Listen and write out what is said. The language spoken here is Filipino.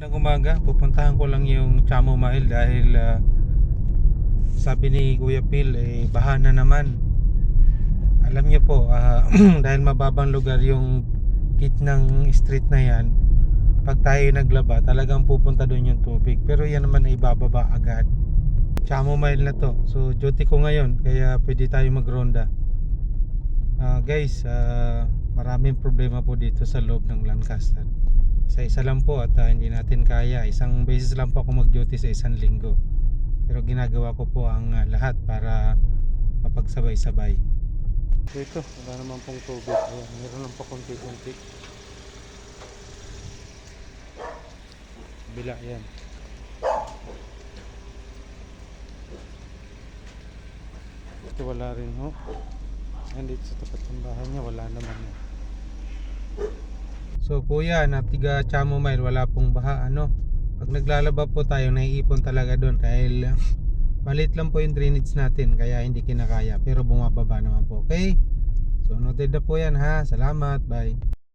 ng umaga, pupuntahan ko lang yung Chamo Mile dahil ah, sabi ni Kuya Phil, eh, baha na naman. Alam niyo po, ah, dahil mababang lugar yung gitnang street na yan, pag tayo naglaba, talagang pupunta doon yung tubig. Pero yan naman ay bababa agad. Chamo Mile na to. So, duty ko ngayon, kaya pwede tayo magronda. Ah, guys, ah, maraming problema po dito sa loob ng Lancaster. Sa isa lang po at ah, hindi natin kaya. Isang beses lang po ako mag-duty sa isang linggo. Pero ginagawa ko po ang ah, lahat para mapagsabay-sabay. So ito, wala naman pong tubig. Ayan, meron lang pa konti-konti. Bila yan. Ito wala rin ho. Ayan dito sa tapat ng bahay niya, wala naman yan. So kuya, natiga Chamo Mile, wala pong baha. Ano? Pag naglalaba po tayo, naiipon talaga doon dahil maliit lang po yung drainage natin kaya hindi kinakaya pero bumababa naman po. Okay? So noted na po yan ha. Salamat. Bye.